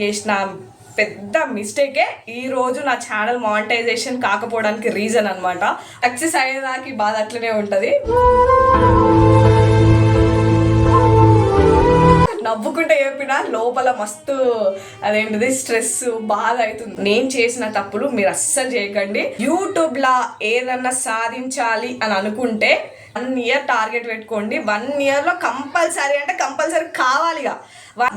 చేసిన పెద్ద మిస్టేకే ఈ రోజు నా ఛానల్ మానిటైజేషన్ కాకపోవడానికి రీజన్ అనమాట సక్సెస్ అయ్యేదానికి బాధ అట్లనే ఉంటుంది. నవ్వుకుంటే చెప్పినా లోపల మస్తు అదేంటిది స్ట్రెస్ బాధ అవుతుంది. నేను చేసిన తప్పులు మీరు అస్సలు చేయకండి. యూట్యూబ్ లా ఏదన్నా సాధించాలి అని అనుకుంటే వన్ ఇయర్ టార్గెట్ పెట్టుకోండి. వన్ ఇయర్లో కంపల్సరీ అంటే కంపల్సరీ కావాలిగా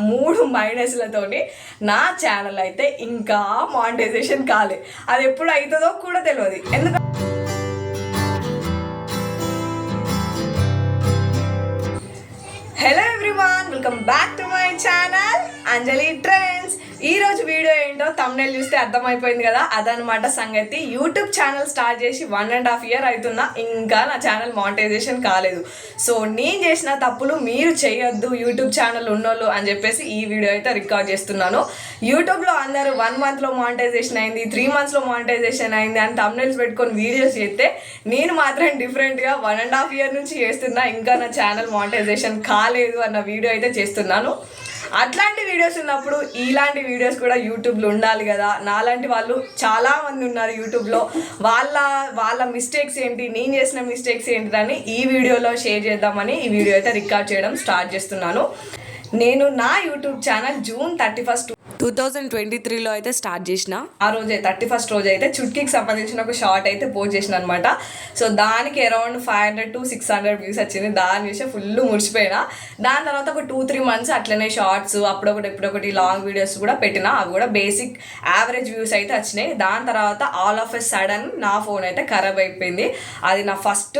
మూడు మైనస్లతోని నా ఛానల్ అయితే ఇంకా మానిటైజేషన్ కాలే. అది ఎప్పుడు అవుతుందో కూడా తెలియదు ఎందుకంటే hello everyone welcome back to my channel Anjali trends ఈ రోజు వీడియో ఏంటో తమ్నెల్ చూస్తే అర్థమైపోయింది కదా. అదనమాట సంగతి. యూట్యూబ్ ఛానల్ స్టార్ట్ చేసి వన్ అండ్ హాఫ్ ఇయర్ అవుతున్నా ఇంకా నా ఛానల్ మానిటైజేషన్ కాలేదు. సో నేను చేసిన తప్పులు మీరు చేయొద్దు. యూట్యూబ్ ఛానల్ ఉన్నోళ్ళు అని చెప్పేసి ఈ వీడియో అయితే రికార్డ్ చేస్తున్నాను. యూట్యూబ్లో అందరూ వన్ మంత్లో మానిటైజేషన్ అయింది త్రీ మంత్స్లో మానిటైజేషన్ అయింది అని తమ్నెల్స్ పెట్టుకొని వీడియోస్ చేస్తే నేను మాత్రం డిఫరెంట్గా వన్ అండ్ హాఫ్ ఇయర్ నుంచి చేస్తున్నా. ఇంకా నా ఛానల్ మానిటైజేషన్ కాలేదు అన్న వీడియో అయితే చేస్తున్నాను. అట్లాంటి వీడియోస్ ఉన్నప్పుడు ఇలాంటి వీడియోస్ కూడా యూట్యూబ్లో ఉండాలి కదా. నాలాంటి వాళ్ళు చాలామంది ఉన్నారు యూట్యూబ్లో. వాళ్ళ వాళ్ళ మిస్టేక్స్ ఏంటి నేను చేసిన మిస్టేక్స్ ఏంటిదని ఈ వీడియోలో షేర్ చేద్దామని ఈ వీడియో అయితే రికార్డ్ చేయడం స్టార్ట్ చేస్తున్నాను. నేను నా YouTube channel June thirty first two thousand twenty త్రీలో అయితే స్టార్ట్ చేసిన. ఆ రోజే థర్టీ ఫస్ట్ రోజు అయితే చుట్కీకి సంబంధించిన ఒక షార్ట్ అయితే పోస్ట్ చేసిన అనమాట సో దానికి around five hundred to six hundred views వచ్చింది. దాని చూసి ఫుల్ ముడిచిపోయినా. దాని తర్వాత ఒక టూ త్రీ మంత్స్ అట్లనే షార్ట్స్ అప్పుడొకటి ఇప్పుడొకటి లాంగ్ వీడియోస్ కూడా పెట్టిన. అవి కూడా బేసిక్ యావరేజ్ వ్యూస్ అయితే వచ్చినాయి. దాని తర్వాత ఆల్ ఆఫ్ ఎ సడన్ నా ఫోన్ అయితే ఖరాబ్ అయిపోయింది. అది నా ఫస్ట్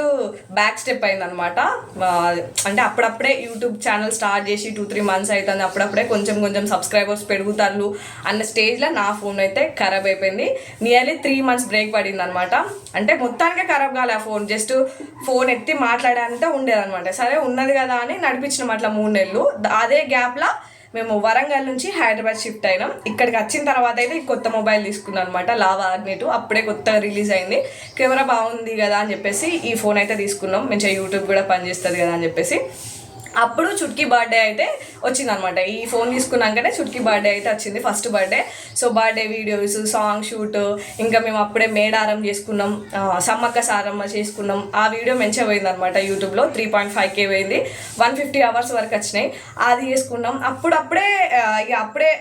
బ్యాక్ స్టెప్ అయింది అనమాట అంటే అప్పుడప్పుడే యూట్యూబ్ ఛానల్ స్టార్ట్ చేసి టూ త్రీ మంత్స్ అవుతుంది అప్పుడప్పుడే కొంచెం కొంచెం సబ్స్క్రైబర్స్ పెరుగుతారు. అన్న స్టేజ్లో నా ఫోన్ అయితే ఖరాబ్ అయిపోయింది. నియర్లీ త్రీ మంత్స్ బ్రేక్ పడింది అనమాట అంటే మొత్తానికే ఖరాబ్ కాలే ఆ ఫోన్ జస్ట్ ఫోన్ ఎత్తి మాట్లాడాలంటే ఉండేదన్నమాట. సరే ఉన్నది కదా అని నడిపించినాం అట్లా మూడు నెలలు. అదే గ్యాప్లో మేము వరంగల్ నుంచి హైదరాబాద్ షిఫ్ట్ అయినాం. ఇక్కడికి వచ్చిన తర్వాత అయితే ఈ కొత్త మొబైల్ తీసుకున్నాను అనమాట లావా అగ్నేటు అప్పుడే కొత్తగా రిలీజ్ అయింది. కెమెరా బాగుంది కదా అని చెప్పేసి ఈ ఫోన్ అయితే తీసుకున్నాం. మంచిగా యూట్యూబ్ కూడా పనిచేస్తుంది కదా అని చెప్పేసి. అప్పుడు చుట్కీ బర్త్డే అయితే వచ్చింది అనమాట ఈ ఫోన్ తీసుకున్నాకనే చుట్కీ బర్త్డే అయితే వచ్చింది first birthday. So birthday videos song shoot ఇంకా మేము అప్పుడే మేడారం చేసుకున్నాం సమ్మక్క సారమ్మ చేసుకున్నాం. ఆ వీడియో మంచిగా పోయింది అనమాట యూట్యూబ్లో త్రీ పాయింట్ ఫైవ్ కే పోయింది. వన్ ఫిఫ్టీ అవర్స్ వరకు వచ్చినాయి. అది చేసుకున్నాం. అప్పుడప్పుడే ఇక అప్పుడే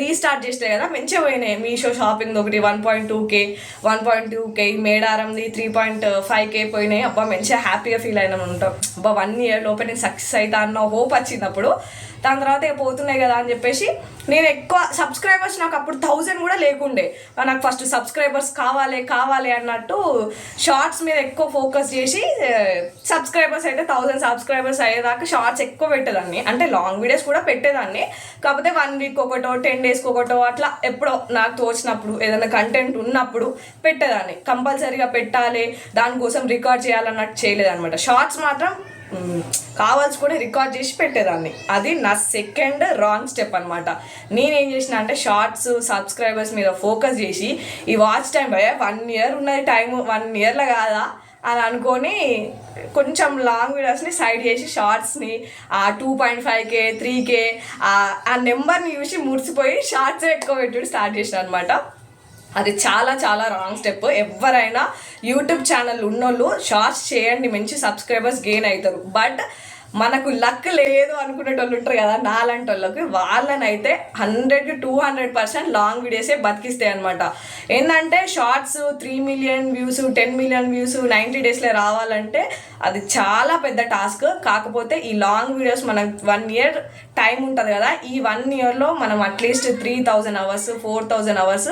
రీస్టార్ట్ చేస్తే కదా మంచిగా పోయినాయి. మీషో షాపింగ్ ఒకటి one point two K one point two K మేడారంది three point five K పోయినాయి. అబ్బా మంచిగా హ్యాపీగా ఫీల్ అయినా ఉంటాం అబ్బా వన్ ఇయర్ లోపల నేను సక్సెస్ అవుతా అన్న హోప్ వచ్చినప్పుడు దాని తర్వాత ఇక పోతున్నాయి కదా అని చెప్పేసి నేను ఎక్కువ సబ్స్క్రైబర్స్ నాకు అప్పుడు థౌజండ్ కూడా లేకుండే. నాకు ఫస్ట్ సబ్స్క్రైబర్స్ కావాలి కావాలి అన్నట్టు షార్ట్స్ మీద ఎక్కువ ఫోకస్ చేసి సబ్స్క్రైబర్స్ అయితే థౌజండ్ సబ్స్క్రైబర్స్ అయ్యేదాకా షార్ట్స్ ఎక్కువ పెట్టేదాన్ని. అంటే లాంగ్ వీడియోస్ కూడా పెట్టేదాన్ని. కాకపోతే వన్ వీక్ ఒకటో టెన్ డేస్కి ఒకటో అట్లా ఎప్పుడో నాకు తోచినప్పుడు ఏదైనా కంటెంట్ ఉన్నప్పుడు పెట్టేదాన్ని. కంపల్సరీగా పెట్టాలి దానికోసం రికార్డ్ చేయాలన్నట్టు చేయలేదన్నమాట. షార్ట్స్ మాత్రం కావాల్సి కూడా రికార్డ్ చేసి పెట్టేదాన్ని. అది నా సెకండ్ రాంగ్ స్టెప్ అనమాట నేనేం చేసిన అంటే షార్ట్స్ సబ్స్క్రైబర్స్ మీద ఫోకస్ చేసి ఈ వాచ్ టైం వన్ ఇయర్ ఉన్నది టైం వన్ ఇయర్లో కాదా అని అనుకొని కొంచెం లాంగ్ వీడియోస్ని సైడ్ చేసి షార్ట్స్ని ఆ two point five K three K ఆ నెంబర్ని చూసి మురిసిపోయి షార్ట్స్ ఎక్కువ పెట్టుడు స్టార్ట్ చేసిన అనమాట అది చాలా చాలా రాంగ్ స్టెప్ ఎవరైనా యూట్యూబ్ ఛానల్ ఉన్నోళ్ళు షార్ట్స్ చేయండి మంచి సబ్స్క్రైబర్స్ గెయిన్ అవుతారు. బట్ మనకు లక్ లేదు అనుకునేటోళ్ళు ఉంటారు కదా నాలాంటి వాళ్ళకి వాళ్ళనైతే hundred two hundred percent long వీడియోసే బతికిస్తాయి అనమాట ఏంటంటే shorts three million views ten million views ninety డేస్లో రావాలంటే అది చాలా పెద్ద టాస్క్. కాకపోతే ఈ లాంగ్ వీడియోస్ మనకు వన్ ఇయర్ టైం ఉంటుంది కదా ఈ వన్ ఇయర్లో మనం at least three thousand hours four thousand hours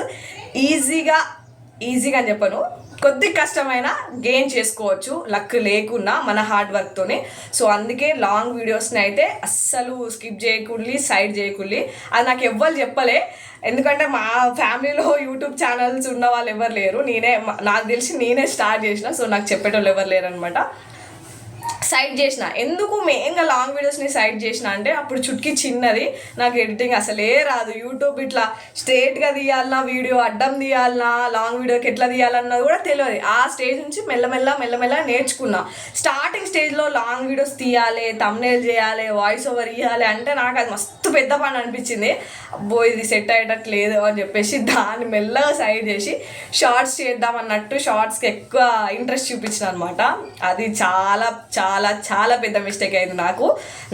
ఈజీగా ఈజీగా అని చెప్పను. కొద్ది కష్టమైన గెయిన్ చేసుకోవచ్చు. లక్ లేకున్నా మన హార్డ్ వర్క్తోనే సో అందుకే లాంగ్ వీడియోస్ని అయితే అస్సలు స్కిప్ చేయకుండా సైడ్ చేయకుండా అది నాకు ఎవ్వరు చెప్పలే. ఎందుకంటే మా ఫ్యామిలీలో యూట్యూబ్ ఛానల్స్ ఉన్న వాళ్ళు ఎవరు లేరు. నేనే నాకు తెలిసి నేనే స్టార్ట్ చేసిన. సో నాకు చెప్పేటోళ్ళు ఎవరు లేరు అనమాట సైడ్ చేసిన. ఎందుకు మెయిన్గా లాంగ్ వీడియోస్ని సైడ్ చేసిన అంటే అప్పుడు చుట్కి చిన్నది. నాకు ఎడిటింగ్ అసలే రాదు. యూట్యూబ్ ఇట్లా స్ట్రేట్గా తీయాలన్నా వీడియో అడ్డం తీయాలన్నా లాంగ్ వీడియోకి ఎట్లా తీయాలన్నది కూడా తెలియదు. ఆ స్టేజ్ నుంచి మెల్లమెల్ల మెల్లమెల్ల నేర్చుకున్నా. స్టార్టింగ్ స్టేజ్లో లాంగ్ వీడియోస్ తీయాలి తమ్నేల్ చేయాలి వాయిస్ ఓవర్ ఇవ్వాలి అంటే నాకు అది మస్తు పెద్ద పని అనిపించింది. అబ్బో ఇది సెట్ అయ్యేటట్లేదు అని చెప్పేసి దాన్ని మెల్లగా సైడ్ చేసి షార్ట్స్ చేద్దాం అన్నట్టు షార్ట్స్కి ఎక్కువ ఇంట్రెస్ట్ చూపించిన అనమాట అది చాలా చాలా చాలా పెద్ద మిస్టేక్ అయింది నాకు.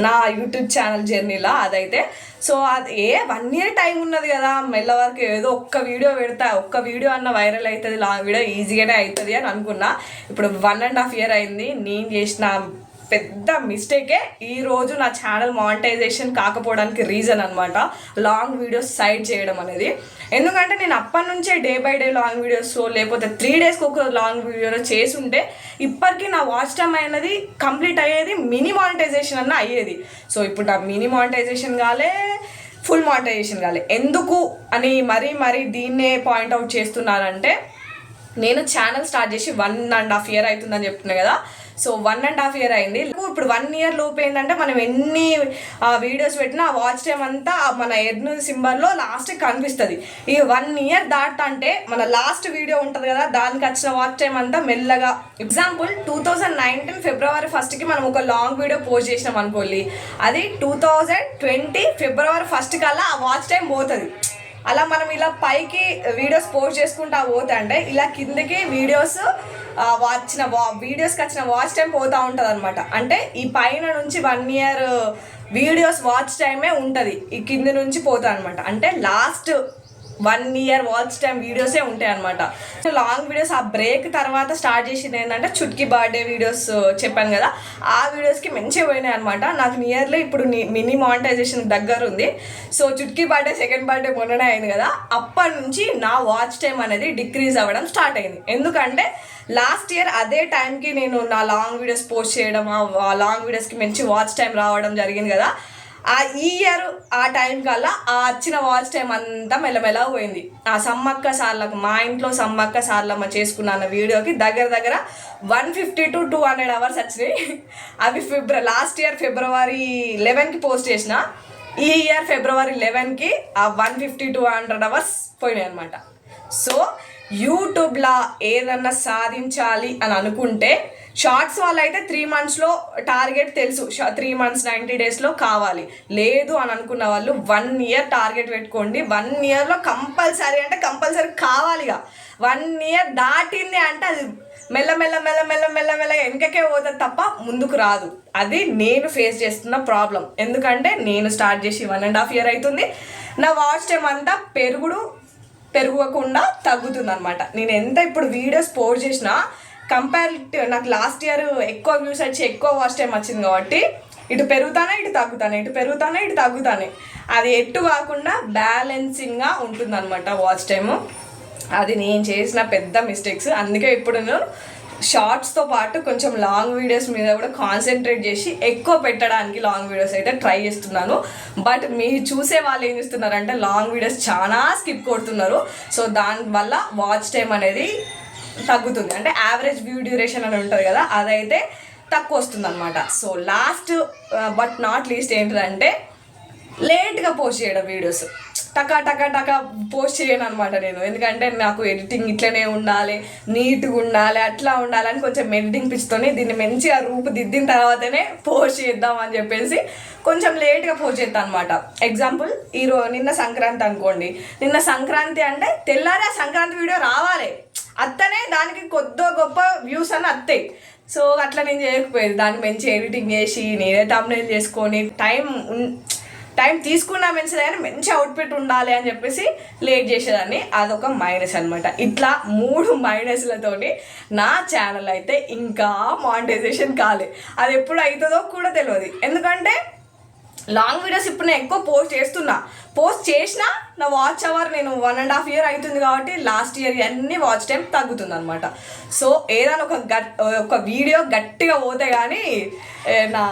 నా యూట్యూబ్ ఛానల్ జర్నీలో అదైతే. సో అది ఏ వన్ ఇయర్ టైం ఉన్నది కదా మెల్ల వరకు ఏదో ఒక్క వీడియో పెడతా ఒక్క వీడియో అన్న వైరల్ అవుతుంది లాంగ్ వీడియో ఈజీగానే అవుతుంది అని అనుకున్నా. ఇప్పుడు వన్ అండ్ హాఫ్ ఇయర్ అయింది నేను చేసిన పెద్ద మిస్టేకే ఈ రోజు నా ఛానల్ మానిటైజేషన్ కాకపోవడానికి రీజన్ అనమాట లాంగ్ వీడియోస్ సైడ్ చేయడం అనేది. ఎందుకంటే నేను అప్పటి నుంచే day by day long videos లేకపోతే త్రీ డేస్కి ఒక లాంగ్ వీడియో చేసుంటే ఇప్పటికీ నా వాచ్ టైం అనేది కంప్లీట్ అయ్యేది మినీ మానిటైజేషన్ అన్న అయ్యేది. సో ఇప్పుడు నా మినీ మానిటైజేషన్ కాలే ఫుల్ మానిటైజేషన్ కాలే. ఎందుకు అని మరీ మరీ దీన్నే పాయింట్అవుట్ చేస్తున్నానంటే నేను ఛానల్ స్టార్ట్ చేసి వన్ అండ్ హాఫ్ ఇయర్ అవుతుందని చెప్తున్నా కదా. So one and half year అయింది. ఇప్పుడు వన్ ఇయర్ లోపు ఏంటంటే మనం ఎన్ని వీడియోస్ పెట్టినా ఆ వాచ్ టైం అంతా మన ఎర్ను సింబల్లో లాస్ట్ కనిపిస్తుంది. ఈ వన్ ఇయర్ దాటంటే మన లాస్ట్ వీడియో ఉంటుంది కదా దానికి వచ్చిన వాచ్ టైం అంతా మెల్లగా. Example two thousand nineteen February ఫస్ట్కి మనం ఒక లాంగ్ వీడియో పోస్ట్ చేసినాం అనుకోండి. అది two thousand twenty February first కల్లా ఆ వాచ్ టైం పోతుంది. అలా మనం ఇలా పైకి వీడియోస్ పోస్ట్ చేసుకుంటా పోతా అంటే ఇలా కిందకి వీడియోస్ వచ్చిన వా వీడియోస్కి వచ్చిన వాచ్ టైం పోతూ ఉంటుంది అనమాట అంటే ఈ పైన నుంచి వన్ ఇయర్ వీడియోస్ వాచ్ టైమే ఉంటుంది. ఈ కింద నుంచి పోతా అనమాట అంటే last one year watch time వీడియోసే ఉంటాయి అనమాట సో లాంగ్ వీడియోస్ ఆ బ్రేక్ తర్వాత స్టార్ట్ చేసింది ఏంటంటే చుట్కీ బర్త్డే వీడియోస్ చెప్పాను కదా. ఆ వీడియోస్కి మంచిగా పోయినాయి అనమాట నాకు నియర్లీ ఇప్పుడు మినీ మానిటైజేషన్ దగ్గర ఉంది. So Chutki birthday second birthday మొన్ననే అయింది కదా. అప్పటి నుంచి నా వాచ్ టైం అనేది డిక్రీజ్ అవ్వడం స్టార్ట్ అయింది. ఎందుకంటే లాస్ట్ ఇయర్ అదే టైంకి నేను నా లాంగ్ వీడియోస్ పోస్ట్ చేయడం ఆ లాంగ్ వీడియోస్కి మంచి వాచ్ టైం రావడం జరిగింది కదా. ఆ ఈ ఇయర్ ఆ టైం కల్లా ఆ వచ్చిన వాచ్ టైం అంతా మెల్లమెల్ల పోయింది. ఆ సమ్మక్క సార్లకు మా ఇంట్లో సమ్మక్క సార్లమ్మ చేసుకున్న వీడియోకి దగ్గర దగ్గర one fifty to two hundred hours వచ్చినాయి. అవి ఫిబ్ర లాస్ట్ ఇయర్ ఫిబ్రవరి లెవెన్కి పోస్ట్ చేసిన. ఈ ఇయర్ ఫిబ్రవరి లెవెన్కి ఆ one fifty two hundred hours పోయినాయి అనమాట సో యూట్యూబ్లా ఏదన్నా సాధించాలి అని అనుకుంటే షార్ట్స్ వాళ్ళైతే అయితే త్రీ మంత్స్లో టార్గెట్ తెలుసు. త్రీ మంత్స్ నైంటీ డేస్లో కావాలి. లేదు అని అనుకున్న వాళ్ళు వన్ ఇయర్ టార్గెట్ పెట్టుకోండి. వన్ ఇయర్లో కంపల్సరీ అంటే కంపల్సరీ కావాలిగా వన్ ఇయర్ దాటింది అంటే అది మెల్ల మెల్ల మెల్ల మెల్ల మెల్ల మెల్ల వెనకకే పోతుంది తప్ప ముందుకు రాదు. అది నేను ఫేస్ చేస్తున్న ప్రాబ్లం ఎందుకంటే నేను స్టార్ట్ చేసి వన్ అండ్ హాఫ్ ఇయర్ అవుతుంది నా వాచ్ టైం అంతా పెరుగుడు పెరగకుండా తగ్గుతుంది అనమాట నేను ఎంత ఇప్పుడు వీడియోస్ పోస్ట్ చేసినా కంపారిటివ్ నాకు లాస్ట్ ఇయర్ ఎక్కువ వ్యూస్ వచ్చి ఎక్కువ వాచ్ టైం వచ్చింది కాబట్టి ఇటు పెరుగుతానే ఇటు తగ్గుతానే ఇటు పెరుగుతానే ఇటు తగ్గుతానే. అది ఎటు కాకుండా బ్యాలెన్సింగ్గా ఉంటుంది అనమాట వాచ్ టైము అది నేను చేసిన పెద్ద మిస్టేక్స్ అందుకే ఇప్పుడు నేను షార్ట్స్తో పాటు కొంచెం లాంగ్ వీడియోస్ మీద కూడా కాన్సన్ట్రేట్ చేసి ఎక్కువ పెట్టడానికి లాంగ్ వీడియోస్ అయితే ట్రై చేస్తున్నాను. బట్ మీరు చూసే వాళ్ళు ఏం చేస్తున్నారంటే లాంగ్ వీడియోస్ చాలా స్కిప్ కొడుతున్నారు. సో దానివల్ల వాచ్ టైం అనేది తగ్గుతుంది. అంటే యావరేజ్ వ్యూ డ్యూరేషన్ అని ఉంటుంది కదా అదైతే తక్కువ వస్తుంది అనమాట so last but not least ఏంటంటే లేట్గా పోస్ట్ చేయడం వీడియోస్ టకా టకా టకా పోస్ట్ చేయను అనమాట నేను. ఎందుకంటే నాకు ఎడిటింగ్ ఇట్లనే ఉండాలి నీట్గా ఉండాలి అట్లా ఉండాలని కొంచెం ఎడిటింగ్ పిచ్చుతోని దీన్ని మంచిగా రూపుదిద్దిన తర్వాతనే పోస్ట్ చేద్దాం అని చెప్పేసి కొంచెం లేట్గా పోస్ట్ చేస్తాను అనమాట ఎగ్జాంపుల్ ఈరో నిన్న సంక్రాంతి అనుకోండి. నిన్న సంక్రాంతి అంటే తెల్లారి ఆ సంక్రాంతి వీడియో రావాలి. అత్తనే దానికి కొద్దో గొప్ప వ్యూస్ అని అత్తాయి సో అట్లా నేను చేయకపోయేది. దాన్ని మంచి ఎడిటింగ్ చేసి నేనే తమ్నేల్ చేసుకొని టైం టైం తీసుకున్నా మంచిది కానీ మంచి అవుట్పుట్ ఉండాలి అని చెప్పేసి లేట్ చేసేదాన్ని. అదొక మైనస్ అనమాట ఇట్లా మూడు మైనస్లతోని నా ఛానల్ అయితే ఇంకా మానిటైజేషన్ కాలే. అది ఎప్పుడు అవుతుందో కూడా తెలియదు ఎందుకంటే లాంగ్ వీడియోస్ ఇప్పుడు నేను ఎక్కువ పోస్ట్ చేస్తున్నా. పోస్ట్ చేసినా నా వాచ్ అవర్ నేను వన్ అండ్ హాఫ్ ఇయర్ అవుతుంది కాబట్టి లాస్ట్ ఇయర్ అన్ని వాచ్ టైం తగ్గుతుంది అనమాట సో ఏదైనా ఒక గట్ ఒక వీడియో గట్టిగా పోతే కానీ నా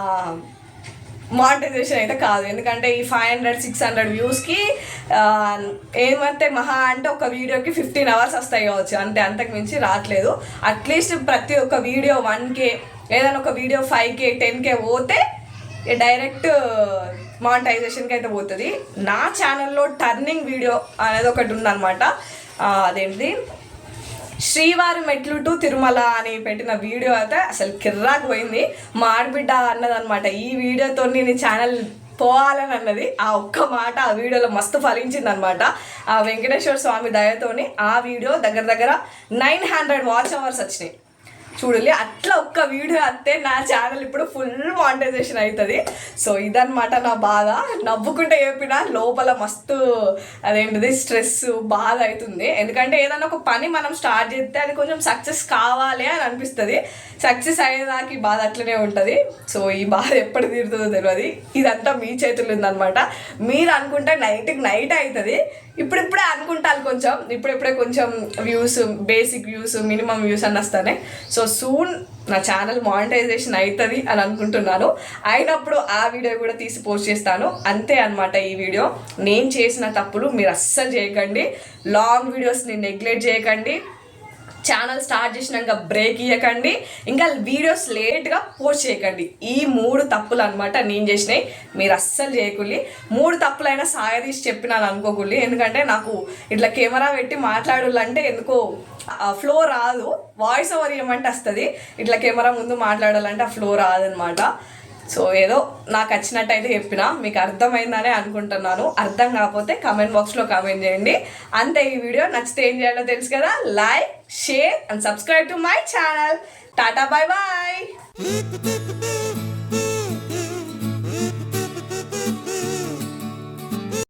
మానిటైజేషన్ అయితే కాదు. ఎందుకంటే ఈ ఫైవ్ హండ్రెడ్ సిక్స్ హండ్రెడ్ వ్యూస్కి ఏమంటే మహా అంటే ఒక వీడియోకి ఫిఫ్టీన్ అవర్స్ వస్తాయి కావచ్చు. అంతే అంతకు మించి రావట్లేదు. అట్లీస్ట్ ప్రతి ఒక్క వీడియో వన్ కే ఏదైనా ఒక video five K ten K పోతే డైరెక్ట్ మానిటైజేషన్కి uh, అయితే పోతుంది. నా ఛానల్లో టర్నింగ్ వీడియో అనేది ఒకటి ఉందన్నమాట. ఆ, అదేంటి శ్రీవారి మెట్లు టు తిరుమల అని పెట్టిన వీడియో అయితే అసలు కిర్రాకు పోయింది. మా ఆడబిడ్డ ఈ వీడియోతో నేను ఛానల్ పోవాలని అన్నది. ఆ ఒక్క మాట ఆ వీడియోలో మస్తు ఫలించింది అనమాట ఆ వెంకటేశ్వర స్వామి దయతోని ఆ వీడియో దగ్గర దగ్గర నైన్ హండ్రెడ్ వాచ్ అవర్స్ వచ్చినాయి. చూడాలి అట్లా ఒక్క వీడియో వస్తే నా ఛానల్ ఇప్పుడు ఫుల్ మానిటైజేషన్ అవుతుంది సో ఇదనమాట నా బాధ. నవ్వుకుంటే చెప్పిన లోపల మస్తు అదేంటిది స్ట్రెస్ బాధ అవుతుంది ఎందుకంటే ఏదైనా ఒక పని మనం స్టార్ట్ చేస్తే అది కొంచెం సక్సెస్ కావాలి అని అనిపిస్తుంది. సక్సెస్ అయ్యేదాకా ఈ బాధ అట్లనే ఉంటుంది. సో ఈ బాధ ఎప్పుడు తీరుతుందో తెలియదు ఇదంతా మీ చేతుల్లో ఉందనమాట మీరు అనుకుంటే నైట్కి నైట్ అవుతుంది ఇప్పుడిప్పుడే అనుకుంటాను కొంచెం. ఇప్పుడిప్పుడే కొంచెం views basic views minimum views అని వస్తానే. సో సూన్ నా ఛానల్ మానిటైజేషన్ అవుతుంది అని అనుకుంటున్నాను. అయినప్పుడు ఆ వీడియో కూడా తీసి పోస్ట్ చేస్తాను. అంతే అనమాట ఈ వీడియో నేను చేసిన తప్పులు మీరు అస్సలు చేయకండి. లాంగ్ వీడియోస్ని నెగ్లెక్ట్ చేయకండి. ఛానల్ స్టార్ట్ చేసినాక బ్రేక్ ఇవ్వకండి ఇంకా వీడియోస్ లేట్గా పోస్ట్ చేయకండి. ఈ మూడు తప్పులు అనమాట నేను చేసినాయి మీరు అస్సలు చేయకుల్లి. మూడు తప్పులైనా తీసి చెప్పినాను అనుకోకుల్లి. ఎందుకంటే నాకు ఇట్లా కెమెరా పెట్టి మాట్లాడాలంటే ఎందుకో ఫ్లో రాదు. వాయిస్ ఓవర్ ఇవ్వమంటే వస్తుంది. ఇట్లా కెమెరా ముందు మాట్లాడాలంటే ఆ ఫ్లో రాదనమాట సో ఏదో నాకు వచ్చినట్టయితే చెప్పిన మీకు అర్థమైందనే అనుకుంటున్నాను. అర్థం కాకపోతే కమెంట్ బాక్స్లో కామెంట్ చేయండి. అంతే ఈ వీడియో నచ్చితే ఏం చేయాలో తెలుసు కదా? Like share and subscribe to my channel tata bye bye